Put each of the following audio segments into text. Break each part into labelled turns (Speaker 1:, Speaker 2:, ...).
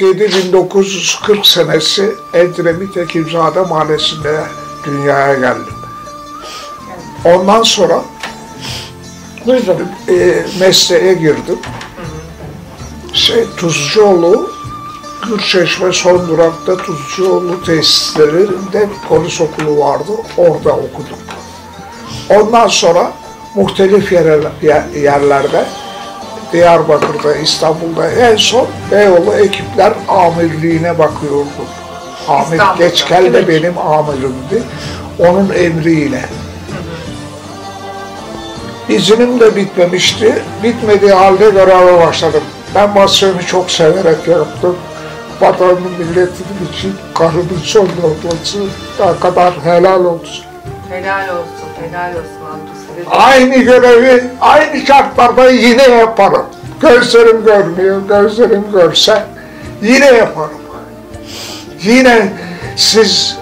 Speaker 1: 4-7-1940 senesi Edremit Ekimzade Mahallesi'nde dünyaya geldim. Ondan sonra
Speaker 2: Buyurun.
Speaker 1: e, mesleğe girdim. Şey, Tuzcuoğlu, Gürçeşme son durakta Tuzcuoğlu tesislerinde polis okulu vardı. Orada okudum. Ondan sonra muhtelif yerler- yer- yerlerde Diyarbakır'da, İstanbul'da en son Beyoğlu ekipler amirliğine. Amir
Speaker 3: İstanbul'da,
Speaker 1: Geçkel de benim amirimdi. Onun emriyle. İzinim de bitmemişti. Bitmediği halde göreve başladım. Ben mesleğimi çok severek yaptım. Vatanım milletimin için karımın son ne kadar helal olsun.
Speaker 3: Helal olsun, helal olsun Abdülselam.
Speaker 1: Aynı görevi aynı şartlarda yine yaparım. Gözlerim görmüyor, gözlerim görse yine yaparım. Yine siz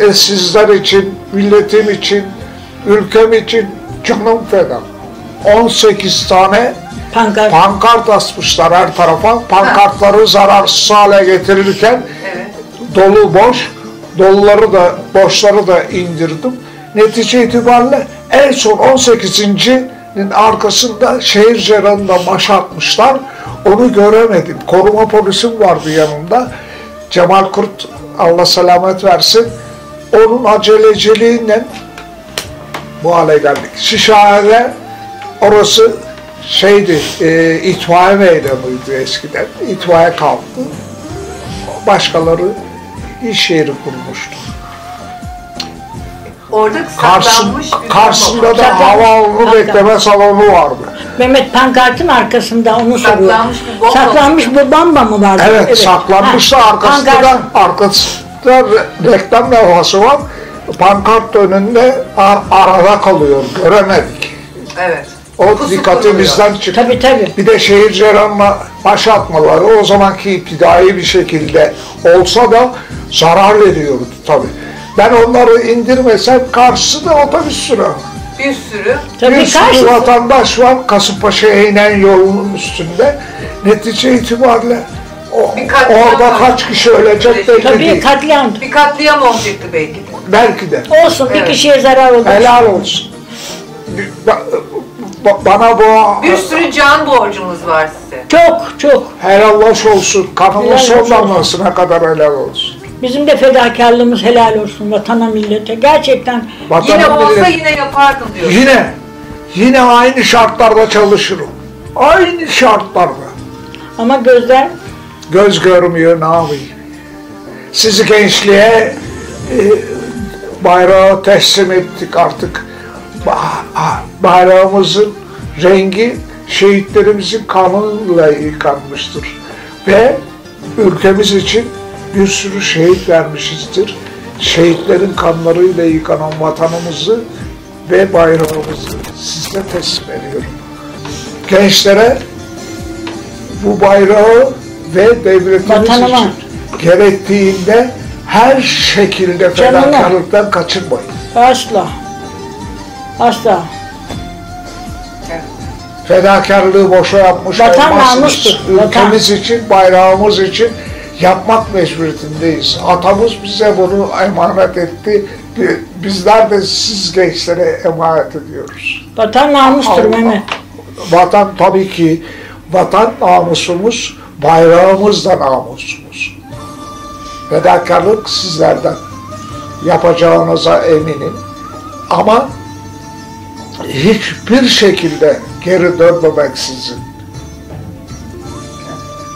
Speaker 1: e, sizler için, milletim için, ülkem için canım feda. 18 tane
Speaker 2: Pankart.
Speaker 1: pankart asmışlar her tarafa. Pankartları zararsız hale getirirken
Speaker 3: Evet.
Speaker 1: dolu boş, doluları da boşları da indirdim. Netice itibariyle en son 18.'nin arkasında şehir cerrahında maş atmışlar. Onu göremedim. Koruma polisim vardı yanımda. Cemal Kurt Allah selamet versin. Onun aceleciliğiyle bu hale geldik. Şişhane orası şeydi, e, itfaiye meydanıydı eskiden. İtfaiye kalktı. Başkaları iş yeri kurmuştu.
Speaker 3: Orada
Speaker 1: Karşı,
Speaker 3: saklanmış bir
Speaker 1: karşısında da havaalanı
Speaker 2: Zaten-
Speaker 1: bekleme salonu vardı.
Speaker 2: Mehmet pankartın arkasında onu soruyor.
Speaker 3: Saklanmış bir bomba
Speaker 2: Saklanmış bir bomba mı vardı?
Speaker 1: Evet, saklanmış da
Speaker 2: Ha,
Speaker 1: arkasında
Speaker 2: pankart-
Speaker 1: da, arkasında re- reklam levhası var. Pankart önünde a- arada kalıyor, göremedik.
Speaker 3: Evet.
Speaker 1: O
Speaker 3: Pusu
Speaker 1: dikkatimizden çıktı.
Speaker 2: Tabii tabii.
Speaker 1: Bir de şehir cerrahına baş atmaları o zamanki iptidai bir şekilde olsa da zarar veriyordu tabii. Ben onları indirmesem karşısında otobüs sürüyor.
Speaker 3: Bir sürü.
Speaker 2: Tabii
Speaker 1: bir sürü vatandaş var Kasımpaşa'ya inen yolun üstünde. Netice itibariyle o, orada
Speaker 3: var.
Speaker 1: kaç kişi ölecek belli
Speaker 2: Tabii
Speaker 1: değil.
Speaker 2: katliam.
Speaker 3: Bir katliam olacaktı belki de.
Speaker 1: Belki de.
Speaker 2: Olsun
Speaker 3: Evet.
Speaker 2: bir kişiye zarar oldu.
Speaker 1: Helal olsun. Ba- ba- Bana bu
Speaker 3: Bir sürü can borcumuz var size.
Speaker 2: Çok çok.
Speaker 1: helal hoş olsun. Kanımın
Speaker 2: Helal
Speaker 1: son
Speaker 2: olsun.
Speaker 1: damlasına kadar helal olsun.
Speaker 2: Bizim de fedakarlığımız helal olsun vatana millete. Gerçekten
Speaker 1: Vatanın
Speaker 3: Yine olsa yine yapardım diyor.
Speaker 1: Yine, yine aynı şartlarda çalışırım. Aynı şartlarda.
Speaker 2: ama gözler
Speaker 1: Göz görmüyor, ne yapayım? Sizi gençliğe e, bayrağı teslim ettik artık. Ba- bayrağımızın rengi şehitlerimizin kanıyla yıkanmıştır. Ve ülkemiz için bir sürü şehit vermişizdir. Şehitlerin kanlarıyla yıkanan vatanımızı ve bayrağımızı size teslim ediyorum. Gençlere bu bayrağı ve devletimiz
Speaker 2: Vatanıma.
Speaker 1: için gerektiğinde her şekilde
Speaker 2: Canına.
Speaker 1: fedakarlıktan kaçınmayın.
Speaker 2: asla. Asla.
Speaker 1: Fedakarlığı boşa yapmış
Speaker 2: Vatan
Speaker 1: olmazsınız.
Speaker 2: namustur,
Speaker 1: Ülkemiz için, bayrağımız için yapmak mecburiyetindeyiz. Atamız bize bunu emanet etti. Bi- Bizler de siz gençlere emanet ediyoruz.
Speaker 2: Vatan namustur
Speaker 1: Allah.
Speaker 2: Mehmet.
Speaker 1: Vatan tabii ki vatan namusumuz, bayrağımız da namusumuz. Fedakarlık sizlerden yapacağınıza eminim. Ama hiçbir şekilde geri dönmemeksizin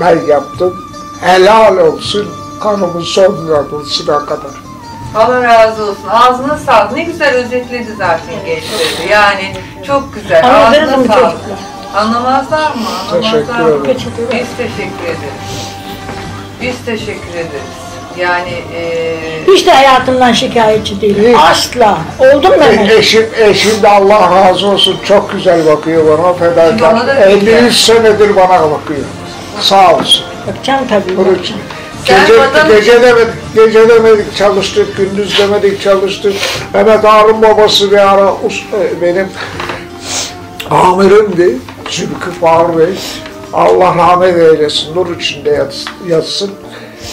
Speaker 1: ben yaptım. Helal olsun kanımın son damlasına kadar.
Speaker 3: Allah razı olsun. Ağzına sağlık. Ne güzel özetledi zaten gençleri. Yani çok güzel.
Speaker 2: Anladınız
Speaker 3: Ağzına
Speaker 2: mı
Speaker 3: sağlık. Anlamazlar mı?
Speaker 1: Teşekkür
Speaker 3: Anlamazlar mı?
Speaker 2: Teşekkür ederim.
Speaker 3: Biz teşekkür ederiz. Biz teşekkür ederiz. Yani eee
Speaker 2: Hiç de hayatımdan şikayetçi değilim.
Speaker 1: Hiç.
Speaker 2: Asla. Oldun mu?
Speaker 1: E, Eşim, eşim de Allah razı olsun çok güzel bakıyor bana fedakar.
Speaker 3: da
Speaker 1: 53 senedir bana bakıyor. Sağ olsun.
Speaker 2: Bakacağım tabii.
Speaker 1: Bunun için. Gece,
Speaker 3: vatan-
Speaker 1: gece demedik, gece demedik çalıştık, gündüz demedik çalıştık. Mehmet Harun babası bir ara us- e, benim amirimdi. Zülkü Fahur Bey. Allah rahmet eylesin, nur içinde yats- yatsın.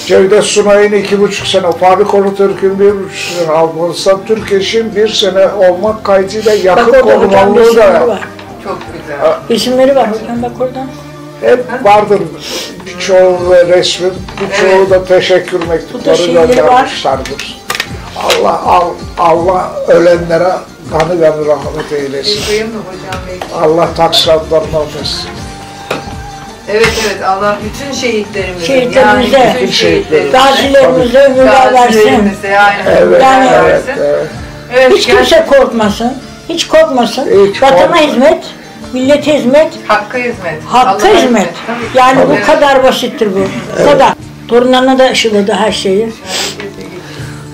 Speaker 1: Cevdet Sunay'ın iki buçuk sene, Farik Onutürk'ün bir buçuk sene, Alparslan Türkeş'in bir sene olmak kaydıyla
Speaker 2: Bak
Speaker 1: yakın
Speaker 2: isimleri
Speaker 1: da
Speaker 2: var.
Speaker 3: Çok güzel.
Speaker 2: İsimleri var hocam bak orada.
Speaker 1: hep vardır. Birçoğu resmin, birçoğu
Speaker 3: Evet.
Speaker 1: da teşekkür mektupları göndermişlerdir. Allah al- Allah ölenlere kanı kanı rahmet eylesin. Allah taksiratlarını affetsin.
Speaker 3: Evet evet Allah bütün şehitlerimizin
Speaker 2: Şehitlerimize,
Speaker 3: yani bütün şehitlerimize,
Speaker 2: Gazilerimize ömürler versin.
Speaker 3: gazilerimize yani
Speaker 1: Evet,
Speaker 2: Yani-
Speaker 1: evet,
Speaker 3: versin.
Speaker 1: evet.
Speaker 3: Evet,
Speaker 2: Hiç kimse korkmasın. Hiç korkmasın.
Speaker 1: Hiç
Speaker 2: Vatana
Speaker 1: korkmasın.
Speaker 2: hizmet, millete hizmet,
Speaker 3: Hakkı hizmet.
Speaker 2: hakka
Speaker 3: Allah'a
Speaker 2: hizmet.
Speaker 3: Tabii.
Speaker 2: Yani bu
Speaker 3: Evet.
Speaker 2: kadar basittir bu. Bu kadar. Torunlarına da aşıladı her şeyi.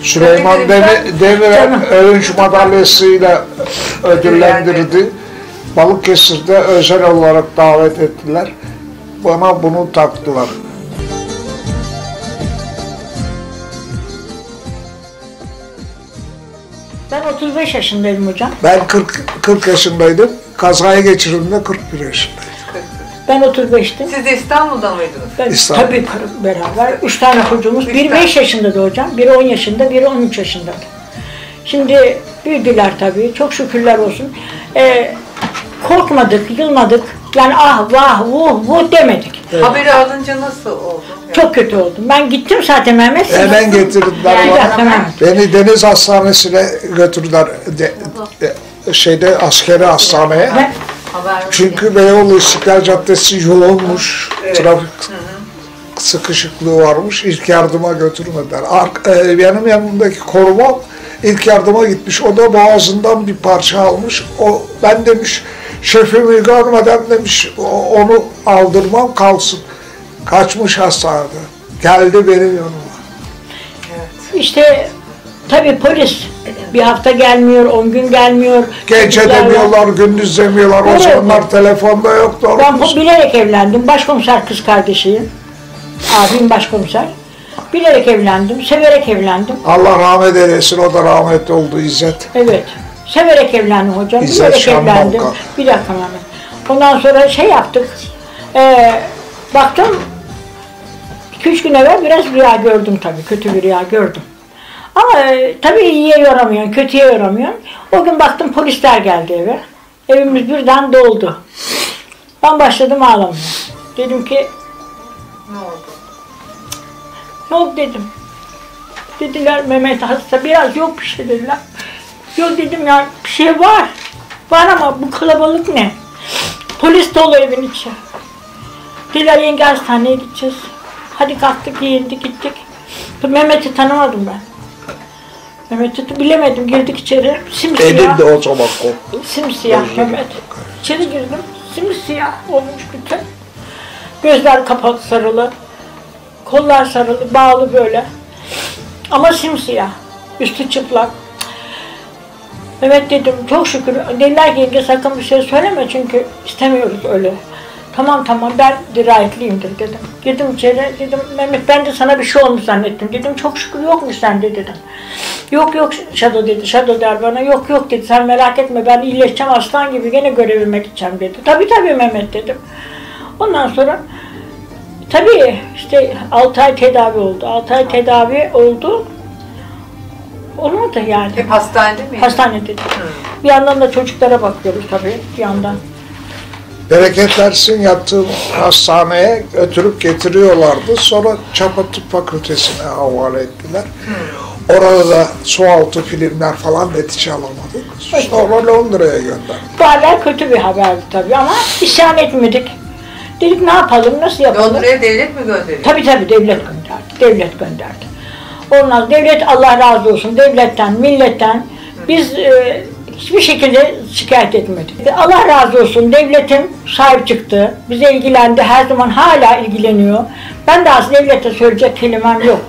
Speaker 1: Süleyman Demir, Demirel. Övünç madalyasıyla ödüllendirdi. Balıkesir'de özel olarak davet ettiler. Bana bunu taktılar.
Speaker 2: Ben 35 yaşındaydım hocam.
Speaker 1: Ben 40, 40 yaşındaydım. Kazaya geçirdiğimde 41 yaşındaydım.
Speaker 2: Ben 35'tim.
Speaker 3: Siz de İstanbul'da mıydınız?
Speaker 2: Ben,
Speaker 1: İstanbul.
Speaker 2: tabii beraber. Üç tane çocuğumuz.
Speaker 3: Üç
Speaker 2: Biri
Speaker 3: tane.
Speaker 2: 5 yaşındadı hocam. Biri 10 yaşında, biri 13 yaşında. Şimdi büyüdüler tabii. Çok şükürler olsun. Ee, korkmadık, yılmadık. Yani ah vah vuh vuh demedik.
Speaker 3: Haberi alınca nasıl oldu?
Speaker 2: Çok kötü oldum. Ben gittim zaten Mehmet.
Speaker 1: Hemen getirdiler
Speaker 2: Mehmet.
Speaker 1: Beni Deniz Hastanesi'ne götürdüler. De- de- şeyde askeri hastaneye.
Speaker 2: Ben,
Speaker 1: Çünkü Beyoğlu İstiklal Caddesi yoğunmuş.
Speaker 3: Evet.
Speaker 1: Trafik sıkışıklığı varmış. İlk yardıma götürmediler. Ar- e, benim yanımdaki koruma ilk yardıma gitmiş. O da boğazından bir parça almış. O ben demiş şefimi görmeden demiş "o- onu aldırmam kalsın. Kaçmış hastanede. Geldi benim yanıma.
Speaker 2: işte tabii polis bir hafta gelmiyor, 10 gün gelmiyor.
Speaker 1: Gece demiyorlar, gündüz demiyorlar. O
Speaker 2: Evet.
Speaker 1: zamanlar telefonda yoktu.
Speaker 2: Ben po- bilerek evlendim. Başkomiser kız kardeşiyim. Abim başkomiser. Bilerek evlendim, severek evlendim.
Speaker 1: Allah rahmet eylesin. O da rahmetli oldu İzzet.
Speaker 2: Evet. Severek evlendim hocam.
Speaker 1: İzzet
Speaker 2: Bilerek
Speaker 1: Şanbalkar.
Speaker 2: evlendim. Bir dakika Mehmet. Ondan sonra şey yaptık. Ee, baktım 2-3 gün evvel biraz rüya gördüm tabii. Kötü bir rüya gördüm. Ama e, tabii iyiye yoramıyorsun, kötüye yoramıyorsun. O gün baktım polisler geldi eve. Evimiz birden doldu. Ben başladım ağlamaya. Dedim ki
Speaker 3: ne oldu?
Speaker 2: Yok dedim. Dediler Mehmet hasta biraz yok bir şey dediler. Yok dedim ya bir şey var. Var ama bu kalabalık ne? Polis dolu evin içi. Dediler yenge hastaneye gideceğiz. Hadi kalktık giyindik gittik. Mehmet'i tanımadım ben. Mehmet'i bilemedim girdik içeri. Simsiyah.
Speaker 1: Elim de o zaman koptu.
Speaker 2: Simsiyah
Speaker 1: Gözleri
Speaker 2: Mehmet. İçeri girdim. Simsiyah olmuş bütün. Gözler kapalı sarılı. Kollar sarılı, bağlı böyle. Ama simsiyah. Üstü çıplak. Evet dedim çok şükür. Dediler yenge sakın bir şey söyleme çünkü istemiyoruz öyle. Tamam tamam ben dirayetliyimdir dedim. Girdim içeri dedim Mehmet ben de sana bir şey olmuş zannettim dedim. Çok şükür yokmuş sende dedim. Yok yok Şado dedi. Şado der bana yok yok dedi. Sen merak etme ben iyileşeceğim aslan gibi gene görevime gideceğim dedi. Tabii tabii Mehmet dedim. Ondan sonra tabii işte 6 ay tedavi oldu. 6 ay tedavi oldu. Olmadı yani.
Speaker 3: Hep hastanede miydiniz?
Speaker 2: Hastanede. Bir yandan da çocuklara bakıyoruz tabii bir yandan.
Speaker 1: Bereket versin yattığım hastaneye götürüp getiriyorlardı. Sonra Çapa Tıp Fakültesine havale ettiler. Orada da sualtı filmler falan netice alamadık. Sonra Londra'ya gönderdik.
Speaker 2: Bu haber kötü bir haberdi tabii ama isyan etmedik. Dedik ne yapalım, nasıl yapalım?
Speaker 3: Londra'ya devlet mi gönderiyor?
Speaker 2: Tabii tabii devlet gönderdi. Devlet gönderdi. Ondan devlet Allah razı olsun devletten, milletten biz e, hiçbir şekilde şikayet etmedik. Allah razı olsun devletin sahip çıktı. Bize ilgilendi. Her zaman hala ilgileniyor. Ben de aslında devlete söyleyecek kelimem yok.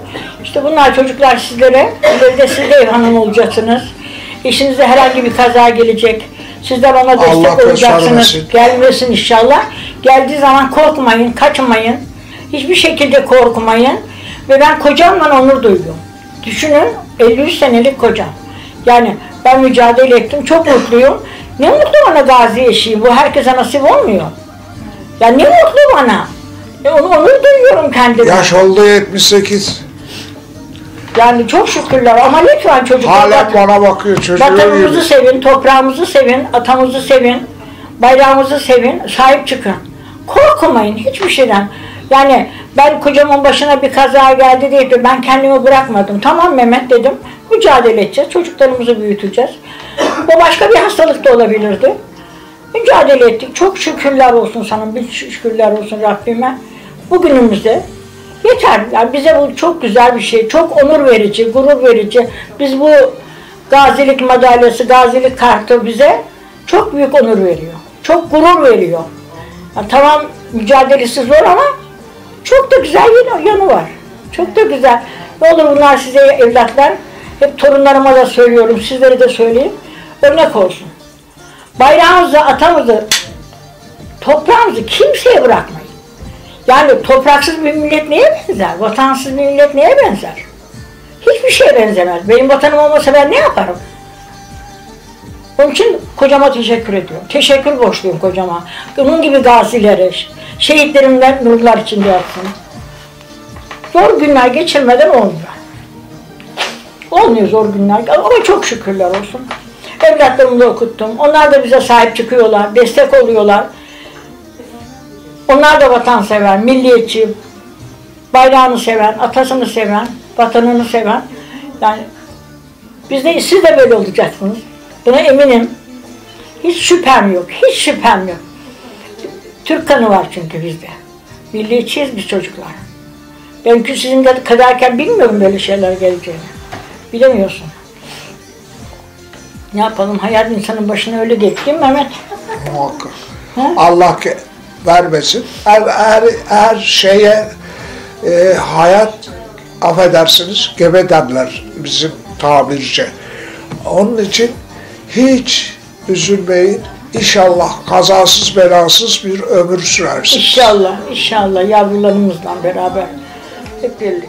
Speaker 2: İşte bunlar çocuklar sizlere, ileride siz de ev hanım olacaksınız. Eşinize herhangi bir kaza gelecek. Siz de bana destek
Speaker 1: Allah
Speaker 2: olacaksınız. Gelmesin inşallah. Geldiği zaman korkmayın, kaçmayın. Hiçbir şekilde korkmayın. Ve ben kocamla onur duyuyorum. Düşünün 53 senelik kocam. Yani ben mücadele ettim, çok mutluyum. Ne mutlu bana gazi eşiği bu, herkese nasip olmuyor. Ya ne mutlu bana. E onu onur duyuyorum kendime.
Speaker 1: Yaş oldu 78.
Speaker 2: Yani çok şükürler ama lütfen çocuklar
Speaker 1: Hala bana bakıyor çocuğu
Speaker 2: vatanımızı
Speaker 1: gibi.
Speaker 2: sevin, toprağımızı sevin, atamızı sevin, bayrağımızı sevin, sahip çıkın. Korkmayın hiçbir şeyden. Yani ben kocamın başına bir kaza geldi diye ben kendimi bırakmadım. Tamam Mehmet dedim. Mücadele edeceğiz. Çocuklarımızı büyüteceğiz. O başka bir hastalık da olabilirdi. Mücadele ettik. Çok şükürler olsun sana. Bir şükürler olsun Rabbime. Bugünümüzde yeter. Yani bize bu çok güzel bir şey. Çok onur verici, gurur verici. Biz bu gazilik madalyası, gazilik kartı bize çok büyük onur veriyor. Çok gurur veriyor. Ya tamam mücadelesi zor ama çok da güzel yanı, var. Çok da güzel. Ne olur bunlar size evlatlar. Hep torunlarıma da söylüyorum, sizlere de söyleyeyim. Örnek olsun. Bayrağımızı, atamızı, toprağımızı kimseye bırakmayın. Yani topraksız bir millet neye benzer? Vatansız bir millet neye benzer? Hiçbir şeye benzemez. Benim vatanım olmasa ben ne yaparım? Onun için kocama teşekkür ediyorum. Teşekkür borçluyum kocama. Onun gibi gazilere, şehitlerimden nurlar içinde yatsın. Zor günler geçirmeden olmuyor. Olmuyor zor günler ama çok şükürler olsun. Evlatlarımı da okuttum. Onlar da bize sahip çıkıyorlar, destek oluyorlar. Onlar da vatansever, milliyetçi, bayrağını seven, atasını seven, vatanını seven. Yani biz de, siz de böyle olacaksınız. Buna eminim. Hiç şüphem yok, hiç şüphem yok. Türk kanı var çünkü bizde. Milliyetçiyiz biz çocuklar. Ben ki sizin de kadarken bilmiyorum böyle şeyler geleceğini. Bilemiyorsun. Ne yapalım? Hayat insanın başına öyle değil mi Mehmet?
Speaker 1: Muhakkak.
Speaker 2: Hı?
Speaker 1: Allah vermesin. Her, her, her şeye e, hayat affedersiniz gebe derler bizim tabirce. Onun için hiç üzülmeyin. İnşallah kazasız belasız bir ömür sürersiniz.
Speaker 2: İnşallah, inşallah yavrularımızla beraber hep birlikte.